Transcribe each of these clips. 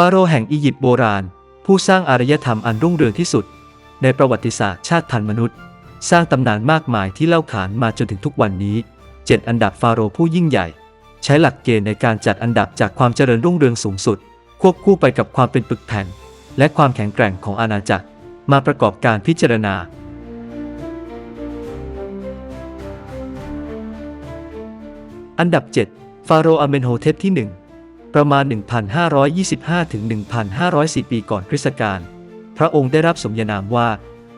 ฟาโรห์แห่งอียิปต์โบราณ ผู้สร้างอารยธรรมอันรุ่งเรืองที่สุด ในประวัติศาสตร์ชาติพันธุ์มนุษย์ สร้างตำนานมากมายที่เล่าขานมาจนถึงทุกวันนี้เจ็ดอันดับฟาโรห์ผู้ยิ่งใหญ่ ใช้หลักเกณฑ์ในการจัดอันดับจากความเจริญรุ่งเรืองสูงสุด ควบคู่ไปกับความเป็นปึกแผ่น และความแข็งแกร่งของอาณาจักร มาประกอบการพิจารณาอันดับ 7 ฟาโรห์อเมนโฮเทปที่ 1 ประมาณ 1,525ถึง1,504 ปีก่อนคริสตกาล พระองค์ได้รับสมญานามว่า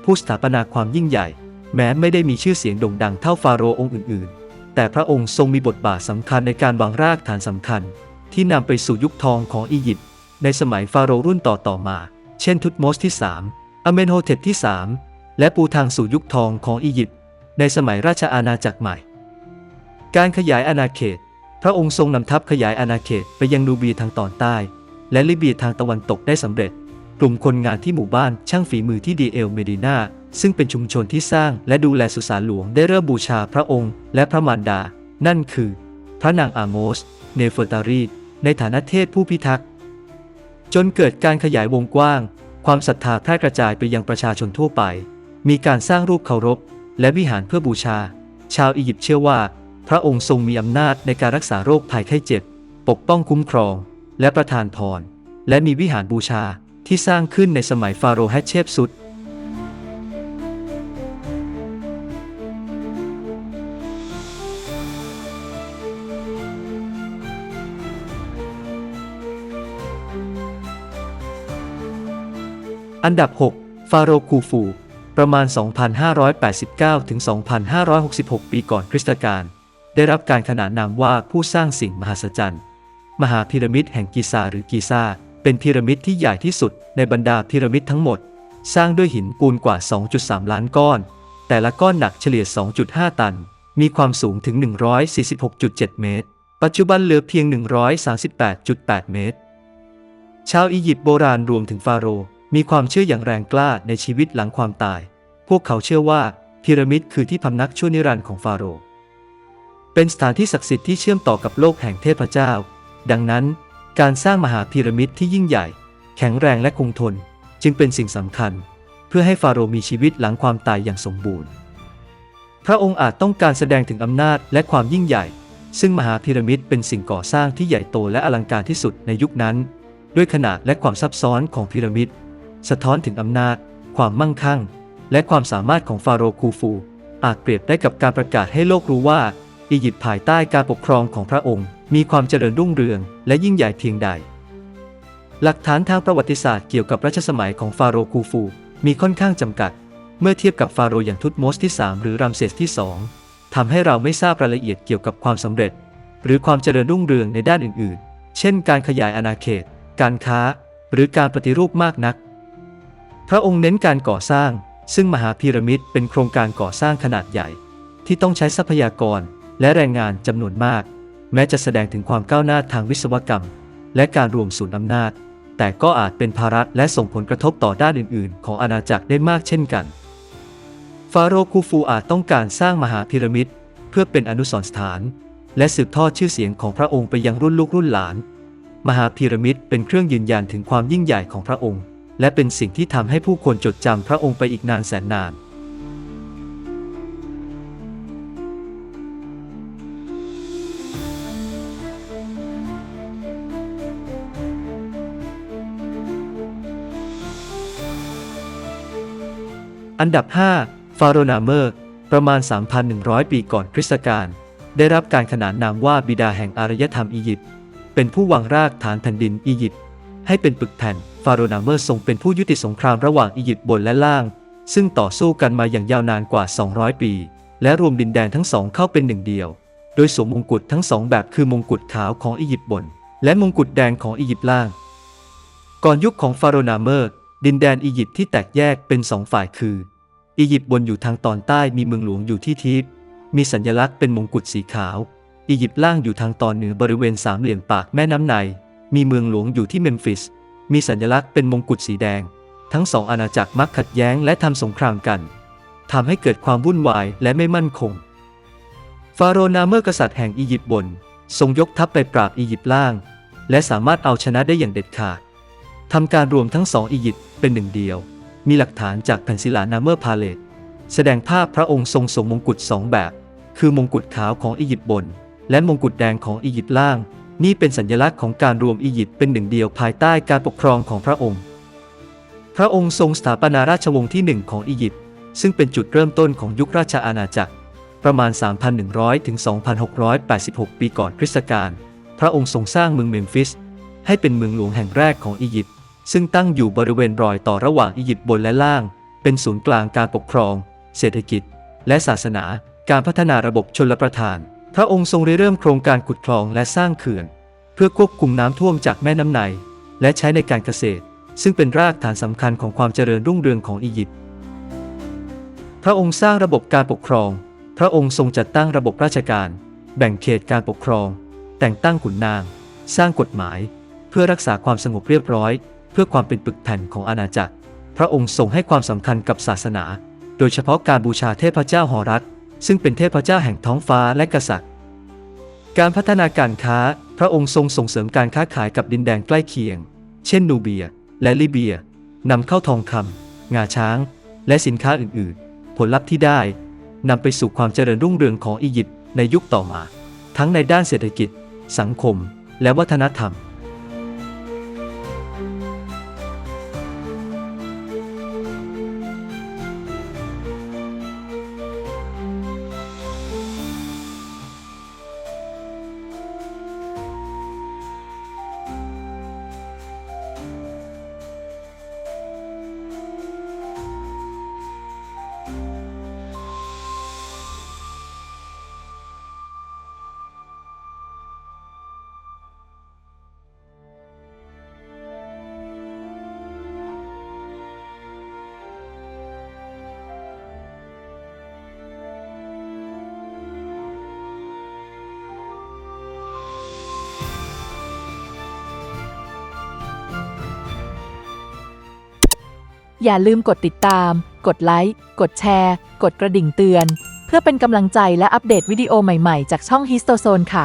ผู้สถาปนาความยิ่งใหญ่ แม้ไม่ได้มีชื่อเสียงโด่งดังเท่าฟาโรห์องค์อื่น ๆ แต่พระองค์ทรงมีบทบาทสำคัญในการวางรากฐานสำคัญ ที่นำไปสู่ยุคทองของอียิปต์ในสมัยฟาโรห์รุ่นต่อ ๆ มา เช่นทุตโมสที่ 3 อเมนโฮเทปที่ 3 และปูทางสู่ยุคทองของอียิปต์ในสมัยราชอาณาจักรใหม่ การขยายอาณาเขต พระองค์ทรงนำทัพขยายอาณาเขตไปยังนูเบียทางตอนใต้ และลิเบียทางตะวันตกได้สำเร็จ กลุ่มคนงานที่หมู่บ้านช่างฝีมือที่ดีเอลเมดินาซึ่งเป็นชุมชนที่สร้างและดูแลสุสานหลวงได้เริ่มบูชาพระองค์และพระมารดา นั่นคือ พระนางอาโมส เนเฟอร์ตารีในฐานะเทพผู้พิทักษ์ จนเกิดการขยายวงกว้าง ความศรัทธาแพร่กระจายไปยังประชาชนทั่วไป มีการสร้างรูปเคารพ และวิหารเพื่อบูชา ชาวอียิปต์เชื่อว่า พระองค์ทรงมีอำนาจในการรักษาโรคภัยไข้เจ็บ ปกป้องคุ้มครอง และประทานพร และมีวิหารบูชาที่สร้างขึ้นในสมัยฟาโรห์แฮตเชปสุด อันดับ 6 ฟาโรห์คูฟู ประมาณ 2,589 ถึง 2,566 ปีก่อนคริสตกาล ได้รับการขนานนามว่าผู้สร้างสิ่งมหัศจรรย์ มหาพีระมิดแห่งกิซาหรือกีซาเป็นพีระมิดที่ใหญ่ที่สุดในบรรดาพีระมิดทั้งหมด สร้างด้วยหินปูนกว่า 2.3 ล้านก้อน แต่ละก้อนหนักเฉลี่ย 2.5 ตัน มีความสูงถึง 146.7 เมตร ปัจจุบันเหลือเพียง 138.8 เมตร ชาวอียิปต์โบราณรวมถึงฟาโรห์มีความเชื่ออย่างแรงกล้าในชีวิตหลังความตาย พวกเขาเชื่อว่าพีระมิดคือที่พำนักชั่วนิรันดร์ของฟาโรห์ เป็นสถานที่ศักดิ์สิทธิ์ที่เชื่อมต่อกับโลกแห่งเทพเจ้า ดังนั้น การสร้างมหาพีระมิดที่ยิ่งใหญ่ แข็งแรงและคงทน จึงเป็นสิ่งสำคัญ เพื่อให้ฟาโรห์มีชีวิตหลังความตายอย่างสมบูรณ์ พระองค์อาจต้องการแสดงถึงอำนาจและความยิ่งใหญ่ ซึ่งมหาพีระมิดเป็นสิ่งก่อสร้างที่ใหญ่โตและอลังการที่สุดในยุคนั้น ด้วยขนาดและความซับซ้อนของพีระมิดสะท้อนถึงอำนาจ ความมั่งคั่ง และความสามารถของฟาโรห์คูฟู อาจเปรียบได้กับการประกาศให้โลกรู้ว่า อียิปต์ภายใต้การปกครองของพระองค์ มีความเจริญรุ่งเรืองและยิ่งใหญ่เพียงใด หลักฐานทางประวัติศาสตร์เกี่ยวกับรัชสมัยของฟาโรห์คูฟู มีค่อนข้างจำกัด เมื่อเทียบกับฟาโรห์อย่างทุตโมสที่ 3 หรือรามเซสที่2ทำให้เราไม่ทราบรายละเอียดเกี่ยวกับความสำเร็จ หรือความเจริญรุ่งเรืองในด้านอื่น ๆ เช่น การขยายอาณาเขต การค้า หรือการปฏิรูปมากนัก พระองค์เน้นการก่อสร้าง ซึ่งมหาพีระมิดเป็นโครงการก่อสร้างขนาดใหญ่ ที่ต้องใช้ทรัพยากร และแรงงานจำนวนมาก แม้จะแสดงถึงความก้าวหน้าทางวิศวกรรม และการรวมศูนย์อำนาจ แต่ก็อาจเป็นภาระและส่งผลกระทบต่อด้านอื่น ๆ ของอาณาจักรได้มากเช่นกัน ฟาโรห์คูฟูอาจต้องการสร้างมหาพีระมิด เพื่อเป็นอนุสรณ์สถาน และสืบทอดชื่อเสียงของพระองค์ไปยังรุ่นลูกรุ่นหลาน มหาพีระมิดเป็นเครื่องยืนยันถึงความยิ่งใหญ่ของพระองค์ และเป็นสิ่งที่ทำให้ผู้คนจดจำพระองค์ไปอีกนานแสนนาน อันดับ 5 ฟาโรนาเมอร์ประมาณ 3,100 ปีก่อนคริสตกาลได้รับการขนานนามว่าบิดาแห่งอารยธรรมอียิปต์เป็นผู้วางรากฐานแผ่นดินอียิปต์ให้เป็นปึกแผ่น ฟาโรนาเมอร์ทรงเป็นผู้ยุติสงครามระหว่างอียิปต์บนและล่าง ซึ่งต่อสู้กันมาอย่างยาวนานกว่า 200 ปี และรวมดินแดนทั้งสองเข้าเป็นหนึ่งเดียว โดยสวมมงกุฎทั้งสองแบบคือมงกุฎขาวของอียิปต์บน และมงกุฎแดงของอียิปต์ล่าง ก่อนยุคของฟาโรนาเมอร์ ดินแดนอียิปต์ที่แตกแยกเป็นสองฝ่ายคือ อียิปต์บนอยู่ทางตอนใต้มีเมืองหลวงอยู่ที่ทิพมีสัญลักษณ์เป็นมงกุฎสีขาว อียิปต์ล่างอยู่ทางตอนเหนือบริเวณสามเหลี่ยมปากแม่น้ำไนมีเมืองหลวงอยู่ที่เมมฟิส มีสัญลักษณ์เป็นมงกุฎสีแดง ทั้งสองอาณาจักรมักขัดแย้งและทำสงครามกันทำให้เกิดความวุ่นวายและไม่มั่นคง ฟาโรห์นาเมอร์กษัตริย์แห่งอียิปต์บน ทรงยกทัพไปปราบอียิปต์ล่าง และสามารถเอาชนะได้อย่างเด็ดขาด ทำการรวมทั้งสองอียิปต์เป็นหนึ่งเดียว มีหลักฐานจากแผ่นศิลานาเมอร์พาเลตแสดงภาพพระองค์ทรงสวมมงกุฎสองแบบ คือมงกุฎขาวของอียิปต์บน และมงกุฎแดงของอียิปต์ล่าง นี่เป็นสัญลักษณ์ของการรวมอียิปต์เป็นหนึ่งเดียวภายใต้การปกครองของพระองค์ พระองค์ทรงสถาปนาราชวงศ์ที่หนึ่งของอียิปต์ซึ่งเป็นจุดเริ่มต้นของยุคราชอาณาจักร ประมาณ 3,100 ถึง 2,686 ปีก่อนคริสตกาลพระองค์ทรงสร้างเมืองเมมฟิส ให้เป็นเมืองหลวงแห่งแรกของอียิปต์ ซึ่งตั้งอยู่บริเวณรอยต่อระหว่างอียิปต์บนและล่าง เป็นศูนย์กลางการปกครอง เศรษฐกิจ และศาสนา การพัฒนาระบบชลประทาน พระองค์ทรงริเริ่มโครงการขุดคลองและสร้างเขื่อน เพื่อควบคุมน้ำท่วมจากแม่น้ำไนและใช้ในการเกษตร ซึ่งเป็นรากฐานสำคัญของความเจริญรุ่งเรืองของอียิปต์พระองค์สร้างระบบการปกครอง พระองค์ทรงจัดตั้งระบบราชการ แบ่งเขตการปกครอง แต่งตั้งขุนนาง สร้างกฎหมาย เพื่อรักษาความสงบเรียบร้อย เพื่อความเป็นปึกแผ่นของอาณาจักร พระองค์ทรงให้ความสำคัญกับศาสนา โดยเฉพาะการบูชาเทพเจ้าหอรัตซึ่งเป็นเทพเจ้าแห่งท้องฟ้าและกษัตริย์ การพัฒนาการค้า พระองค์ทรงส่งเสริมการค้าขายกับดินแดนใกล้เคียง เช่นนูเบีย และลิเบียนำเข้าทองคำงาช้าง และสินค้าอื่นๆ ผลลัพธ์ที่ได้นำไปสู่ความเจริญรุ่งเรืองของอียิปต์ในยุคต่อมา ทั้งในด้านเศรษฐกิจ สังคม และวัฒนธรรม อย่าลืมกดติดตาม กดไลค์ กดแชร์ กดกระดิ่งเตือน เพื่อเป็นกำลังใจและอัปเดตวิดีโอใหม่ๆ จากช่อง Histozone ค่ะ